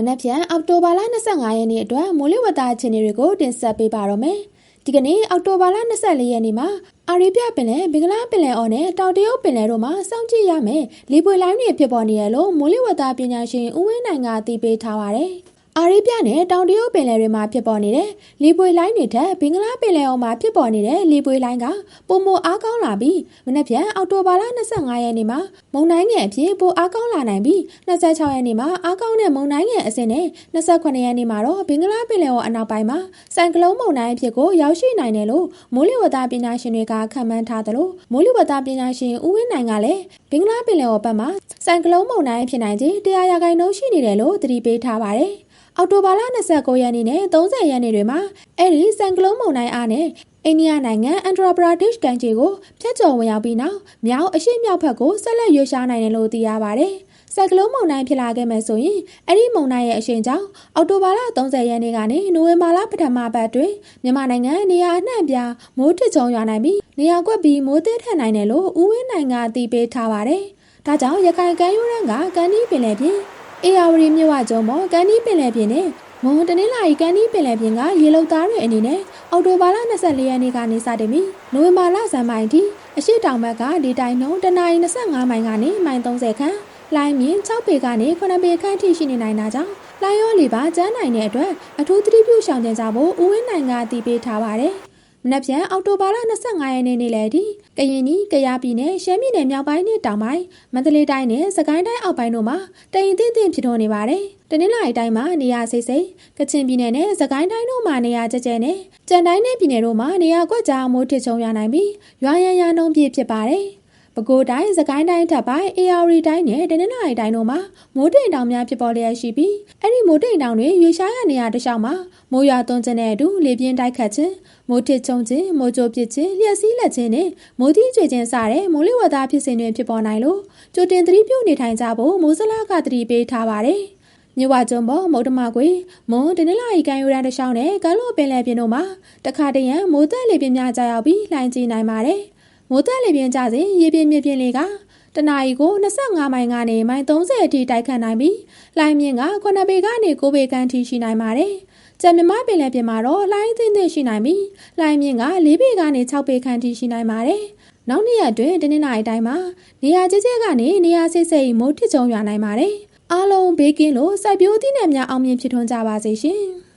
မနက်ဖြန်အောက်တိုဘာလ25ရက်နေ့အတွက်မိုးလေဝသအခြေအနေတွေကိုတင်ဆက်ပေးပါတော့မယ်။ဒီကနေ့အောက်တိုဘာလ24ရက်နေ့မှာအာရေဗျပင်လယ်ဘင်္ဂလားပင်လယ်အော်နဲ့တောင်တရုတ်ပင်လယ်တို့မှာစောင့်ကြည့်ရမယ်။လေပွေလိုင်းတွေဖြစ်ပေါ်နေရလို့မိုးလေဝသပညာရှင်ဦးဝင်းနိုင်ကသိပေးထားပါတယ်။ အာရေဗျနဲ့တောင်တရုတ်ပင်လယ်တွေမှာဖြစ်ပေါ်နေတဲ့လေပွေလိုင်းတွေထက်ဘင်္ဂလားပင်လယ်အော်မှာဖြစ်ပေါ်နေတဲ့လေပွေလိုင်းကပုံမအားကောင်းလာပြီးမနေ့ပြန်အောက်တိုဘာလ25ရက်နေ့မှာမုန်တိုင်းငယ်အဖြစ်ပိုအားကောင်းလာနိုင်ပြီး26ရက်နေ့မှာအားကောင်းတဲ့မုန်တိုင်းငယ်အဆင့်နဲ့28ရက်နေ့မှာတော့ဘင်္ဂလားပင်လယ်အော်အနောက်ပိုင်းမှာဆိုင်ကလုန်းမုန်တိုင်းအဖြစ်ကိုရောက်ရှိနိုင်တယ်လို့မိုးလေဝသပညာရှင်တွေကခန့်မှန်းထားတယ်လို့မိုးလေဝသပညာရှင်ဦးဝင်းနိုင်ကလည်းဘင်္ဂလားပင်လယ်အော်ဘက်မှာဆိုင်ကလုန်းမုန်တိုင်းဖြစ်နိုင်ခြင်းတရားရာခိုင်နှုန်းရှိနေတယ်လို့သတိပေးထားပါတယ်။ အောက်တိုဘာလ29ရက်နေ့နဲ့30ရက်နေ့တွေမှာအဲ့ဒီစံကလုံးမုန်တိုင်းအားနဲ့အိန္ဒိယနိုင်ငံအန်ဒရာပရာဒစ်ကန်ချီကိုဖျက်ချော်ဝင်ရောက်ပြီးနောက်မြောက်အရှိမြောက်ဘက်ကိုဆက်လက်ရွှေ့ရှားနိုင်တယ်လို့သိရပါတယ်။စိုက်ကလုန်းမုန်တိုင်းဖြစ်လာခဲ့မယ်ဆိုရင်အဲ့ဒီမုန်တိုင်းရဲ့အရှိန်ကြောင့်အောက်တိုဘာလ30ရက်နေ့ကနေနိုဝင်ဘာလပထမပတ်တွင်မြန်မာနိုင်ငံနေရာအနှံ့ပြားမိုးထစ်ချုံရွာနိုင်ပြီးနေရာကွက်ပြီးမိုးသေးထန်နိုင်တယ်လို့ဦးဝင်းနိုင်ကသိပေးထားပါတယ်။ဒါကြောင့်ရခိုင်ကမ်းရိုးတန်းကကမ်းဒီပင်လယ်ပြင် အေယာဝတီမြစ်ဝကျုံပေါ်ကန်ဒီပင်လယ်ပြင်နဲ့မွန်တနင်္လာရီကန်ဒီပင်လယ်ပြင်ကရေလုံသားတွေအနေနဲ့အော်တိုဘာလ24ရက်နေ့ကနေစတင်ပြီးနိုဝင်ဘာလဇန်မိုင်ထိအရှိတောင်ဘက်ကဒီတိုင်းနှုန်းတနအီ25မိုင်ကနေမိုင်30ခန့်လိုင်းမြင့်6ပေကနေ9ပေခန့်ထိရှိနေနိုင်တာကြောင့်လိုင်းရောလီပါကျန်းနိုင်တဲ့အတွက်အထူးသတိပြုရှောင်ကျဉ်ကြဖို့ဦးဝင်းနိုင်ကတည်ပေးထားပါတယ်။ မနက်ဖြန်အောက်တိုဘာလ25ရက်နေ့နေ့လယ်ထိကရင်နီကယားပြည်နယ်ရှမ်းပြည်နယ်မြောက်ပိုင်းနဲ့တောင်ပိုင်းမန္တလေးတိုင်းနဲ့စကိုင်းတိုင်းအောက်ပိုင်းတို့မှာတရင်တင့်တင့်ဖြစ်ထွန်းနေပါတယ်။တနင်္လာရီတိုင်းမှာနေရာစိတ်စိတ်ကချင်ပြည်နယ်နဲ့စကိုင်းတိုင်းတို့မှာနေရာကျကျနဲ့ကြံတိုင်းနဲ့ပြည်နယ်တို့မှာနေရာကွက်ကြားမိုးထစ်ချုံရနိုင်ပြီးရွာရန်ရနှုံးပြည့်ဖြစ်ပါတယ်။ ပဲခူးတိုင်းစကိုင်းတိုင်းထပ်ပိုင်း AR တိုင်းနဲ့တနင်္လာရီတိုင်းတို့မှာမိုးတိမ်တောင်များဖြစ်ပေါ်လျက်ရှိပြီးအဲ့ဒီမိုးတိမ်တောင်တွေရွေရှားရနေရတခြားမှာမိုးရွာသွန်းခြင်းနဲ့အတူလေပြင်းတိုက်ခတ်ခြင်းမိုးထစ်ချုံခြင်းမိုးကြိုးပစ်ခြင်းလျှက်စီးလက်ခြင်းနဲ့မိုးတိကျွေခြင်းစတဲ့မိုးလေဝသဖြစ်စဉ်တွေဖြစ်ပေါ်နိုင်လို့ကြိုတင်သတိပြုနေထိုင်ကြဖို့မိုးစလားကသတိပေးထားပါတယ်မြဝကျုံပေါ်မုတ်တမကွေမွန်တနင်္လာရီကန်ယူရန်တရှောင်းနဲ့ကမ်းလွန်ပင်လယ်ပြင်တို့မှာတခါတရံမိုးသက်လေပြင်းများကြရောက်ပြီးလှိုင်းကြီးနိုင်ပါတယ်။ မိုးသက်လေပြင်းကျစဉ်ရေပြင်းမြပြင်းလေးကတနအီကို25မိုင်ကနေမိုင်30အထိတိုက်ခတ်နိုင်ပြီးလှိုင်းမြင့်က9ပေကနေ9ပေခန့်ထိရှိနိုင်ပါတယ်။ကျန်မြမပင်လယ်ပြင်မှာတော့လှိုင်းသင်းသင်းရှိနိုင်ပြီးလှိုင်းမြင့်က4ပေကနေ6ပေခန့်ထိရှိနိုင်ပါတယ်။နောက်နေ့ရက်တွင်တနင်္လာရီတိုင်းမှာနေရာကျကျကနေနေရာစိတ်စိတ်မိုးထစ်ချုံရွာနိုင်ပါတယ်။အားလုံးဘေးကင်းလို့စိုက်ပျိုးသီးနှံများအောင်မြင်ဖြစ်ထွန်းကြပါစေရှင်။